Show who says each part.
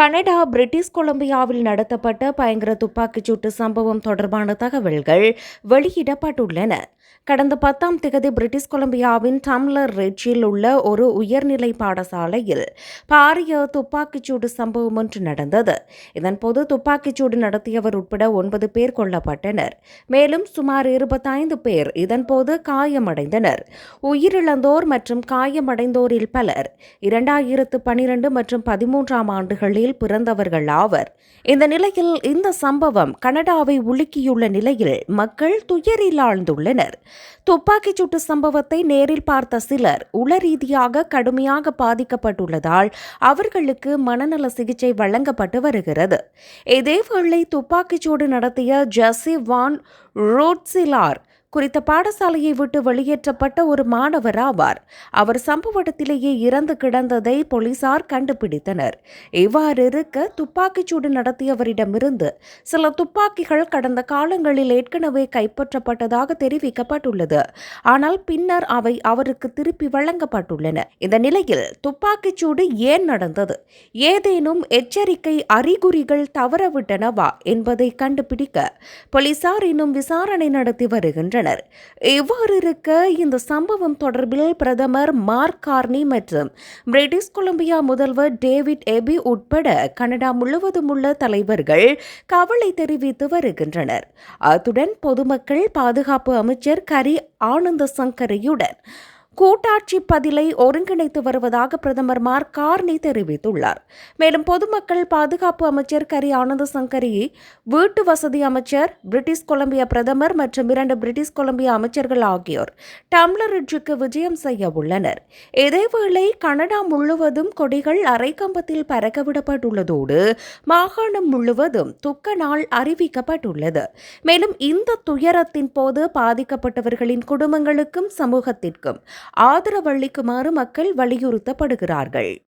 Speaker 1: Canada British கொலம்பியாவில் நடத்தப்பட்ட பயங்கர துப்பாக்கிச்சூட்டு சம்பவம் தொடர்பான தகவல்கள் வெளியிடப்பட்டுள்ளன. கடந்த பத்தாம் திகதி பிரிட்டிஷ் கொலம்பியாவின் டம்ளர் ரெட்ஜில் உள்ள ஒரு உயர்நிலை பாடசாலையில் பாரிய துப்பாக்கிச்சூடு சம்பவம் ஒன்று நடந்தது. இதன்போது துப்பாக்கிச்சூடு நடத்தியவர் உட்பட ஒன்பது பேர் கொல்லப்பட்டனர். மேலும் சுமார் இருபத்தைந்து பேர் இதன்போது காயமடைந்தனர். உயிரிழந்தோர் மற்றும் காயமடைந்தோரில் பலர் இரண்டாயிரத்து பனிரெண்டு மற்றும் பதிமூன்றாம் ஆண்டுகளில் பிறந்தவர்கள் ஆவர். இந்த நிலையில் இந்த சம்பவம் கனடாவை உலுக்கியுள்ள நிலையில் மக்கள் துயரில் ஆழ்ந்துள்ளனர் துப்பாக்கிச் சூட்டு சம்பவத்தை நேரில் பார்த்த சிலர் உள ரீதியாக கடுமையாக பாதிக்கப்பட்டுள்ளதால் அவர்களுக்கு மனநல சிகிச்சை வழங்கப்பட்டு வருகிறது. இதேவேளை துப்பாக்கிச்சூடு நடத்திய ஜெசி வான் ரோட்ஸிலார் குறித்த பாடசாலையை விட்டு வெளியேற்றப்பட்ட ஒரு மாணவர் ஆவார். அவர் சம்பவ இடத்திலேயே இறந்து கிடந்ததை போலீசார் கண்டுபிடித்தனர். இவ்வாறு இருக்க துப்பாக்கிச்சூடு நடத்தியவரிடமிருந்து சில துப்பாக்கிகள் கடந்த காலங்களில் ஏற்கனவே கைப்பற்றப்பட்டதாக தெரிவிக்கப்பட்டுள்ளது. ஆனால் பின்னர் அவை அவருக்கு திருப்பி வழங்கப்பட்டுள்ளன. இந்த நிலையில் துப்பாக்கிச்சூடு ஏன் நடந்தது? ஏதேனும் எச்சரிக்கை அறிகுறிகள் தவறவிட்டனவா என்பதை கண்டுபிடிக்க போலீசார் இன்னும் விசாரணை நடத்தி வருகின்றனர். இவ்வாறு இருக்க இந்த சம்பவம் தொடர்பில் பிரதமர் மார்க் கார்னி மற்றும் பிரிட்டிஷ் கொலம்பியா முதல்வர் டேவிட் எபி உட்பட கனடா முழுவதும் உள்ள தலைவர்கள் கவலை தெரிவித்து வருகின்றனர். அத்துடன் பொதுமக்கள் பாதுகாப்பு அமைச்சர் கரி ஆனந்த சங்கரியுடன் கூட்டாட்சி பதிலை ஒருங்கிணைத்து வருவதாக பிரதமர் மார்க் கார்னி தெரிவித்துள்ளார். மேலும் பொதுமக்கள் பாதுகாப்பு அமைச்சர் கரி ஆனந்த சங்கரி வீட்டு வசதி அமைச்சர் பிரிட்டிஷ் கொலம்பியா பிரதமர் மற்றும் இரண்டு பிரிட்டிஷ் கொலம்பியா அமைச்சர்கள் ஆகியோர் டம்ளர் ரிட்ஜுக்கு விஜயம் செய்ய உள்ளனர். இதேவேளை கனடா முழுவதும் கொடிகள் அரைக்கம்பத்தில் பறக்கவிடப்பட்டுள்ளதோடு மாகாணம் முழுவதும் துக்க நாள் அறிவிக்கப்பட்டுள்ளது. மேலும் இந்த துயரத்தின் போது பாதிக்கப்பட்டவர்களின் குடும்பங்களுக்கும் சமூகத்திற்கும் ஆதரவளிக்குமாறு மக்கள் வலியுறுத்தப்படுகிறார்கள்.